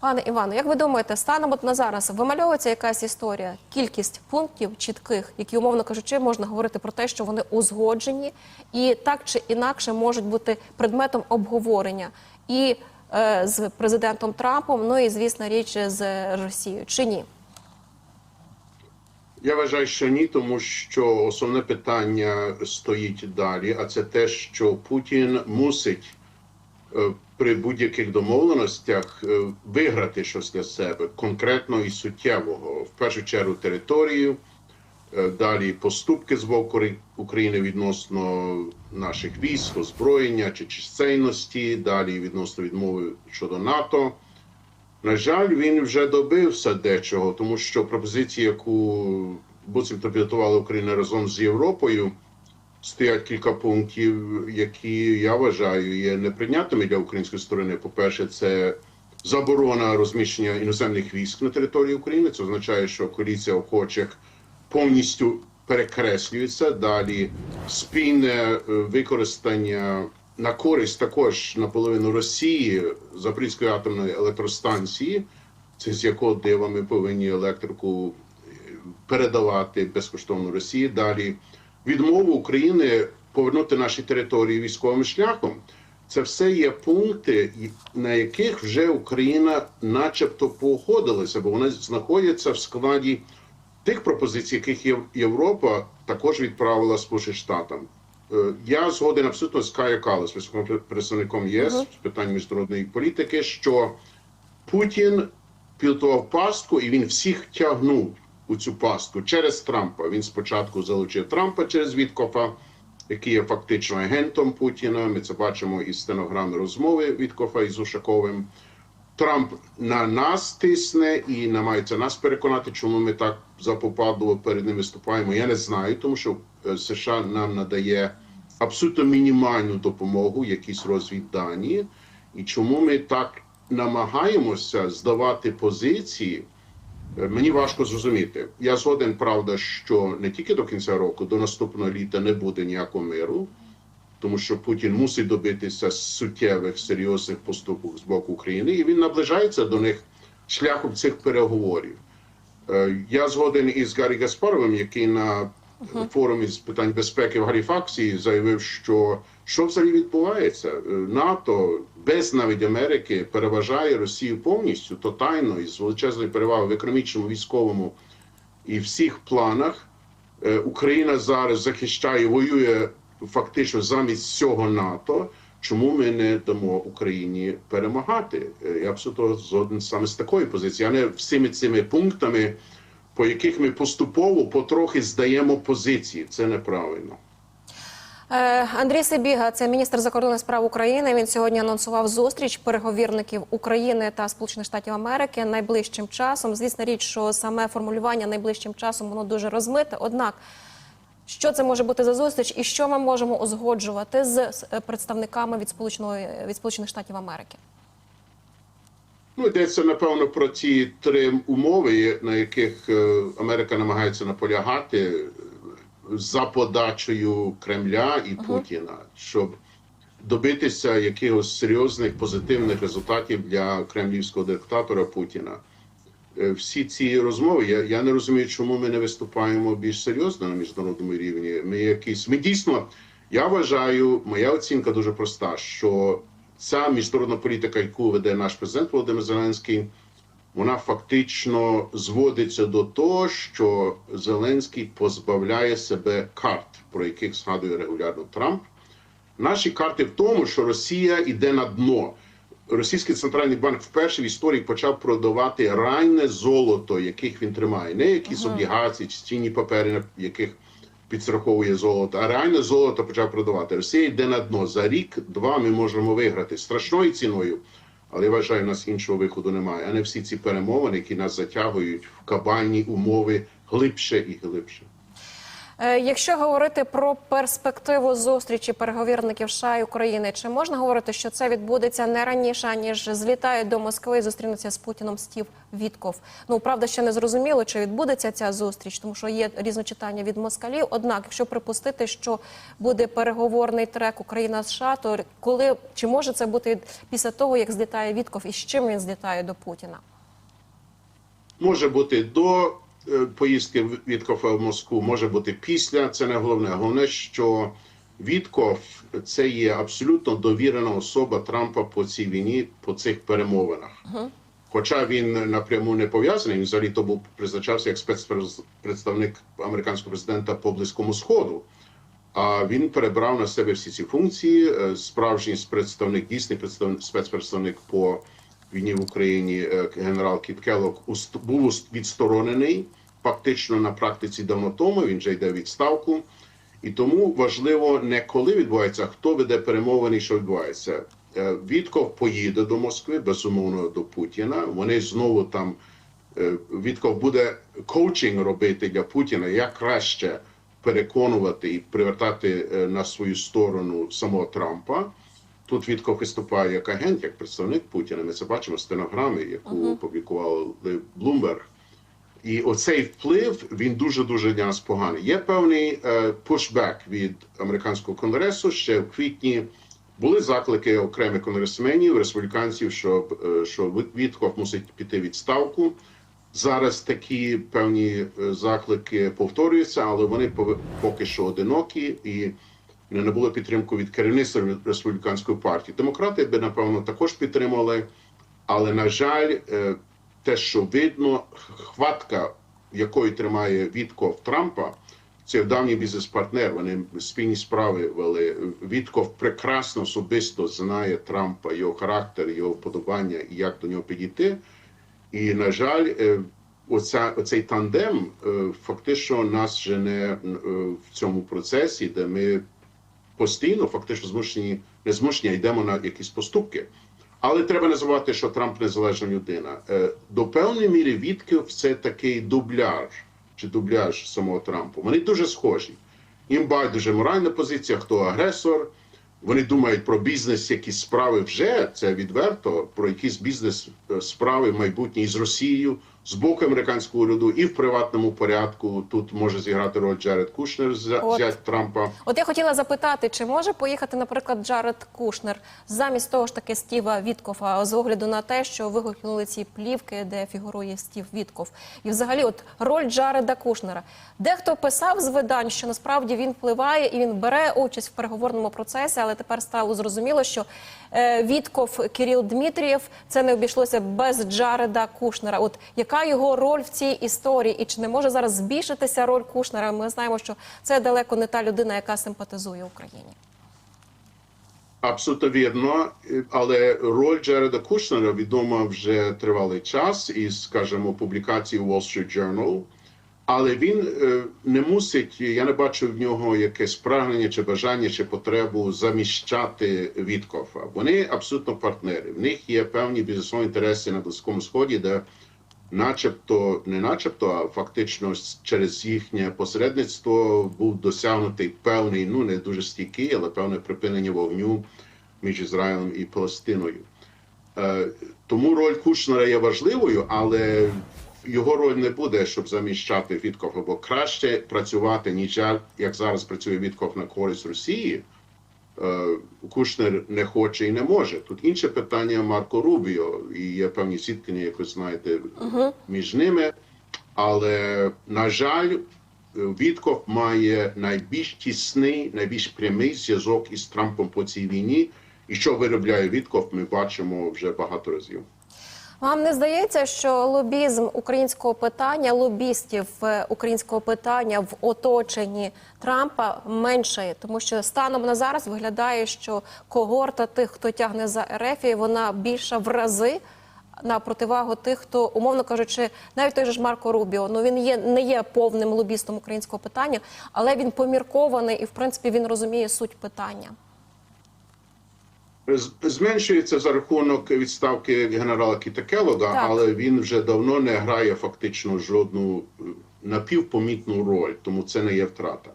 Пане Іване, як ви думаєте, станом от на зараз вимальовується якась історія, кількість пунктів чітких, які, умовно кажучи, можна говорити про те, що вони узгоджені і так чи інакше можуть бути предметом обговорення і е, з президентом Трампом, ну і звісно річ з Росією, чи ні? Я вважаю, що ні, тому що основне питання стоїть далі, а це те, що Путін мусить при будь-яких домовленостях е, виграти щось для себе конкретно і суттєвого. В першу чергу територію, е, далі поступки з боку України відносно наших військ, озброєння чи чисельності, далі відносно відмови щодо НАТО. На жаль, він вже добився дечого, тому що пропозиція, яку буцімто підготувала Україна разом з Європою, стоять кілька пунктів, які я вважаю є неприйнятними для української сторони. По-перше, це заборона розміщення іноземних військ на території України. Це означає, що коаліція охочих повністю перекреслюється. Далі спільне е, використання на користь також наполовину Росії Запорізької атомної електростанції, це з якого дива ми повинні електрику е, передавати безкоштовно Росії. Далі відмову України повернути наші території військовим шляхом. Це все є пункти, на яких вже Україна, начебто, погодилася, бо вони знаходяться в складі тих пропозицій, яких Європа також відправила Сполученим Штатам. Е, Я згоден абсолютно з Кая Калас, високим представником ЄС з питань міжнародної політики, що Путін підготував пастку і він всіх тягнув у цю пастку через Трампа. Він спочатку залучив Трампа через Віткофа, який є фактично агентом Путіна. Ми це бачимо із стенограми розмови Віткофа із Ушаковим. Трамп на нас тисне і намагається нас переконати, чому ми так запопадливо перед ним виступаємо. Я не знаю, тому що е, США нам надає абсолютно мінімальну допомогу, якісь розвіддані, і чому ми так намагаємося здавати позиції. Е, Мені важко зрозуміти. Я згоден, правда, що не тільки до кінця року, до наступного літа не буде ніякого миру тому що Путін мусить добитися суттєвих серйозних поступок з боку України, і він наближається до них шляхом цих переговорів. Е, Я згоден із Гаррі Гаспаровим, який на форумі з питань безпеки в Галіфаксі заявив, що що взагалі відбувається? Е, НАТО без навіть Америки переважає Росію повністю тотально із величезною перевагою в економічному, військовому і всіх планах. Е, Україна зараз захищає, воює фактично замість всього НАТО. Чому ми не дамо Україні перемагати? Е, Я абсолютно згоден саме з такої позиції, а не всіми цими пунктами, по яких ми поступово потрохи здаємо позиції. Це неправильно. Е, Андрій Сибіга, це міністр закордонних справ України. Він сьогодні анонсував зустріч переговірників України та Сполучених Штатів Америки найближчим часом. Звісно, річ, що саме формулювання найближчим часом воно дуже розмите. Однак, що це може бути за зустріч, і що ми можемо узгоджувати з е, представниками від Сполученої від Сполучених Штатів Америки? Ну, йдеться напевно про ті три умови, на яких е, Америка намагається наполягати е, за подачею Кремля і Путіна, щоб добитися якихось серйозних позитивних результатів для кремлівського диктатора Путіна. Е, Всі ці розмови, я, я не розумію, чому ми не виступаємо більш серйозно на міжнародному рівні. Ми якісь ми дійсно, я вважаю, моя оцінка дуже проста, що ця міжнародна політика, яку веде наш президент Володимир Зеленський, вона фактично зводиться до того, що Зеленський позбавляє себе карт, про яких згадує регулярно Трамп. Наші карти в тому, що Росія йде на дно. Російський центральний банк вперше в історії почав продавати ранне золото, яких він тримає, не якісь облігації чи цінні папери, яких підстраховує золото, а реальне золото почав продавати. Росія йде на дно. За рік-два ми можемо виграти страшною ціною, але я вважаю, у нас іншого виходу немає. А не всі ці перемовини, які нас затягують в кабальні умови глибше і глибше. Е, Якщо говорити про перспективу зустрічі переговірників США і України, чи можна говорити, що це відбудеться не раніше, ніж злітають до Москви і зустрінуться з Путіном Стів Вітков? Ну правда, ще не зрозуміло, чи відбудеться ця зустріч, тому що є різночитання від москалів. Однак, якщо припустити, що буде переговорний трек Україна США, то коли чи може це бути після того, як злітає Вітков, і з чим він злітає до Путіна? Може бути до поїздки Віткофа в Москву, може бути після. Це не головне. Головне, що Вітков це є абсолютно довірена особа Трампа по цій війні, по цих перемовинах. Хоча він напряму не пов'язаний, він взагалі то був призначався як спецпредставник американського президента по близькому сходу. А він перебрав на себе всі ці функції. Е, Справжній представник, дійсний представник, спецпредставник по війні в Україні, е, генерал Кіт Келлог, уст- був відсторонений фактично на практиці давно тому. Він вже йде в відставку. І тому важливо не коли відбувається, а хто веде перемовини, і що відбувається. Е, Вітков поїде до Москви, безумовно до Путіна. Вони знову там е, Вітков буде коучинг робити для Путіна, як краще переконувати і привертати е, на свою сторону самого Трампа. Тут Вітков виступає як агент, як представник Путіна. Ми це бачимо стенограмі, яку опублікували Bloomberg. І оцей вплив він дуже дуже для нас поганий. Є певний е, пушбек від американського конгресу. Ще в квітні були заклики окремих конгресменів, республіканців, що, е, що Вітков мусить піти відставку. Зараз такі певні е, заклики повторюються, але вони поки що одинокі і не набули підтримку від керівництва республіканської партії. Демократи би напевно також підтримали, але на жаль, те, що видно, хватка, якою тримає Вітков Трампа, це давній бізнес-партнер. Вони спільні справи вели. Вітков прекрасно особисто знає Трампа, його характер, його вподобання і як до нього підійти. І, на жаль, е, оця, оцей тандем е, фактично нас жене е, в цьому процесі, де ми постійно фактично змушені, не змушені, а йдемо на якісь поступки. Але треба не забувати, що Трамп незалежна людина. Е, До певної міри Вітків це такий дубляж чи дубляж самого Трампа. Вони дуже схожі. Їм байдуже моральна позиція, хто агресор. Вони думають про бізнес, якісь справи вже це відверто, про якісь бізнес е, справи майбутні з Росією, з боку американського уряду і в приватному порядку. Тут може зіграти роль Джаред Кушнер, зя- зять Трампа. От я хотіла запитати, чи може поїхати, наприклад, Джаред Кушнер замість того ж таки Стіва Віткофа, з огляду на те, що вигукнули ці плівки, де фігурує Стів Вітков, і взагалі, от роль Джареда Кушнера. Дехто писав з видань, що насправді він впливає і він бере участь в переговорному процесі, але тепер стало зрозуміло, що е, Вітков Кирил Дмитрієв це не обійшлося без Джареда Кушнера. От яка його роль в цій історії, і чи не може зараз збільшитися роль Кушнера? Ми знаємо, що це далеко не та людина, яка симпатизує Україні. Абсолютно вірно, але роль Джареда Кушнера відома вже тривалий час із, скажімо, публікації Wall Street Journal. Але він е, не мусить, я не бачу в нього якесь прагнення чи бажання чи потребу заміщати Віткофа. Вони абсолютно партнери. В них є певні бізнесові інтереси на Близькому Сході, де начебто, не начебто, а фактично через їхнє посередництво був досягнутий певний, ну не дуже стійкий, але певне припинення вогню між Ізраїлем і Палестиною. Е, Тому роль Кушнера є важливою, але його роль не буде, щоб заміщати Віткофа, бо краще працювати, ніж як зараз працює Віткоф на користь Росії. Е, Кушнер не хоче і не може. Тут інше питання Марко Рубіо, і є певні сіткання, як ви знаєте, між ними. Але, на жаль, Вітков має найбільш тісний, найбільш прямий зв'язок із Трампом по цій війні. І що виробляє Вітков, ми бачимо вже багато разів. Вам не здається, що лобізм українського питання, лобістів е, українського питання в оточенні Трампа меншає, тому що станом на зараз виглядає, що когорта тих, хто тягне за РФ, вона більша в рази. На противагу тих, хто, умовно кажучи, навіть той же ж Марко Рубіо, ну він є не є повним лобістом українського питання, але він поміркований і в принципі він розуміє суть питання. Зменшується за рахунок відставки генерала Кіта Келлога, Так. але він вже давно не грає фактично жодну е, напівпомітну роль, тому це не є втрата.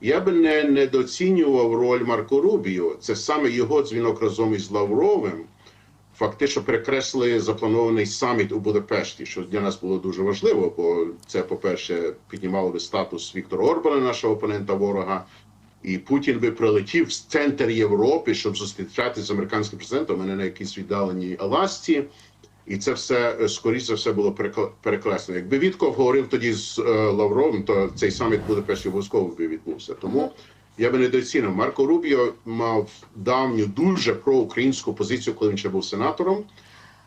Я би не недоцінював роль Марко Рубіо. Це саме його дзвінок разом із Лавровим. Фактично перекреслили запланований саміт у Будапешті, що для нас було дуже важливо, бо це, по-перше, піднімало би статус Віктора Орбана, нашого опонента ворога. І Путін би прилетів в центр Європи, щоб зустрічатися з американським президентом, не на якійсь віддаленій Аласці. І це все е, скоріше за все було перекреслено. Якби Вітков говорив тоді з е, Лавровим, то цей саміт буде перший обов'язково би відбувся. Тому я би не доцінив. Марко Рубіо мав давню дуже проукраїнську позицію, коли він ще був сенатором.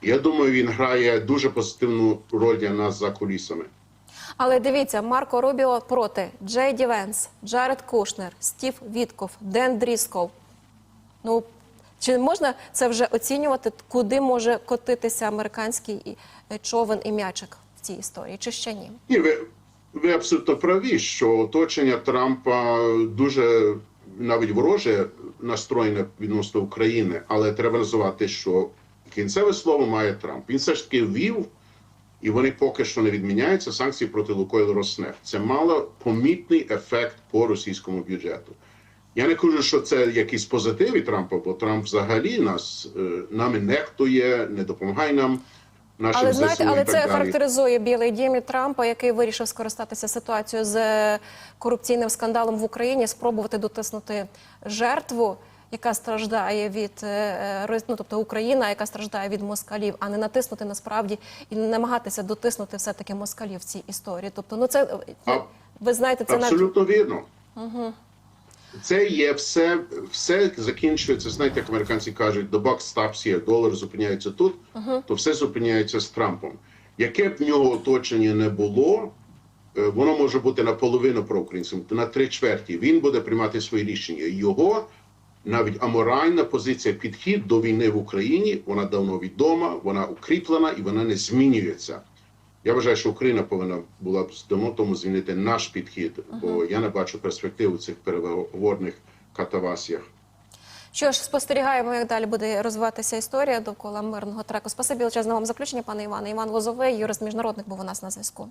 Я думаю, він грає дуже позитивну роль для нас за кулісами. Але дивіться, Марко Рубіо проти Джей Ді Венс, Джаред Кушнер, Стів Вітков, Ден Дрісков. Ну чи можна це вже оцінювати, куди може котитися американський е, човен і м'ячик в цій історії, чи ще ні? Ні, ви, ви абсолютно праві, що оточення Трампа дуже навіть вороже настроєне відносно України, але треба називати, що кінцеве слово має Трамп. Він все ж таки ввів, і вони поки що не відміняються санкції проти Лукойл Роснефть. Це мало помітний ефект по російському бюджету. Я не кажу, що це якийсь позитив від Трампа, бо Трамп взагалі нас е, нами нехтує, не допомагає нам. Нашим Але знаєте, але це далі. характеризує Білий Дім і Трампа, який вирішив скористатися ситуацією з корупційним скандалом в Україні, спробувати дотиснути жертву, яка страждає від е, е, ну, тобто Україна, яка страждає від москалів, а не натиснути насправді і не намагатися дотиснути все таки москалів в цій історії. Тобто, ну це А- ви знаєте, це навіть Абсолютно вірно. Це є все, все закінчується. Знаєте, як американці кажуть, the buck stops here, долар зупиняється тут, то все зупиняється з Трампом. Яке б в нього оточення не було, е, воно може бути наполовину проукраїнським, на три чверті. Він буде приймати свої рішення. Його навіть аморальна позиція, підхід до війни в Україні, вона давно відома, вона укріплена і вона не змінюється. Я вважаю, що Україна повинна була б давно тому змінити наш підхід, бо я не бачу перспектив у цих переговорних катавасіях. Що ж, спостерігаємо, як далі буде розвиватися історія довкола мирного треку. Спасибі величезне вам заключення, пане Іване. Іван Лозовий, юрист міжнародник, був у нас на зв'язку.